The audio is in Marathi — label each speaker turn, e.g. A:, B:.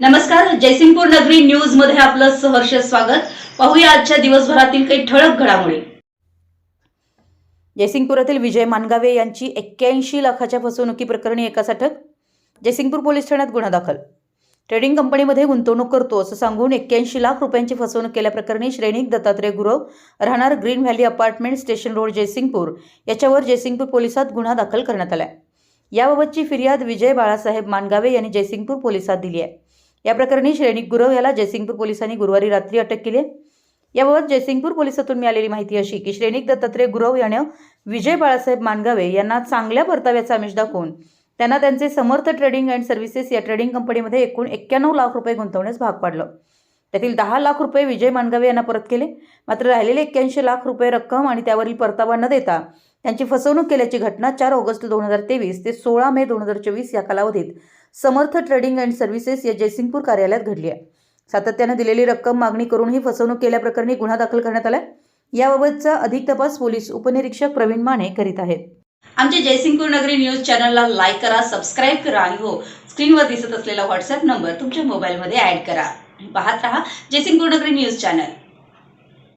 A: नमस्कार जयसिंगपूर नगरी न्यूजमध्ये आपलं सहर्ष स्वागत. पाहूया आजच्या दिवसभरातील काही ठळक घडामोडी.
B: जयसिंगपुरातील विजय मानगावे यांची एक्क्याऐंशी लाखाच्या फसवणुकी प्रकरणी एकाच अटक जयसिंगपूर पोलीस ठाण्यात गुन्हा दाखल. ट्रेडिंग कंपनीमध्ये गुंतवणूक करतो असं सांगून एक्क्याऐंशी लाख रुपयांची फसवणूक केल्याप्रकरणी श्रेणिक दत्तात्रय गुरव राहणार green valley apartment station road Jaysingpur याच्यावर जयसिंगपूर पोलिसात गुन्हा दाखल करण्यात आला याबाबतची फिर्याद विजय बाळासाहेब मानगावे यांनी जयसिंगपूर पोलिसात दिली आहे. या प्रकरणी श्रेणिक गुरव याला जयसिंगपूर पोलिसांनी गुरुवारी रात्री अटक केली आहे. याबाबत जयसिंगपूर पोलिसातून मिळालेली माहिती अशी की श्रेणिक दत्तात्रय गुरव यानं विजय बाळासाहेब मानगावे यांना चांगल्या परताव्याचा आमिष दाखवून त्यांना त्यांचे समर्थ ट्रेडिंग अँड सर्व्हिसेस या ट्रेडिंग कंपनीमध्ये एकूण एक्क्याण्णव लाख रुपये गुंतवण्यास भाग पाडलं. त्यातील दहा लाख रुपये विजय मानगावे यांना परत केले. मात्र राहिलेले एक्क्याऐंशी लाख रुपये रक्कम आणि त्यावरील परतावा न देता त्यांची फसवणूक केल्याची घटना चार ऑगस्ट दोन हजार तेवीस ते सोळा मे दोन हजार चोवीस या कालावधीत समर्थ ट्रेडिंग अँड सर्व्हिसेस या जयसिंगपूर कार्यालयात घडली आहे. सातत्यानं दिलेली रक्कम मागणी करूनही फसवणूक केल्याप्रकरणी गुन्हा दाखल करण्यात आला याबाबतचा अधिक तपास पोलीस उपनिरीक्षक प्रवीण माने करीत आहेत.
A: आमच्या जयसिंगपूर नगरी न्यूज चॅनलला लाईक करा सबस्क्राईब करा आणि हो स्क्रीनवर दिसत असलेला व्हॉट्सअप नंबर तुमच्या मोबाईलमध्ये ऍड करा. पाहत रहा जयसिंगपूर नगरी न्यूज चॅनल.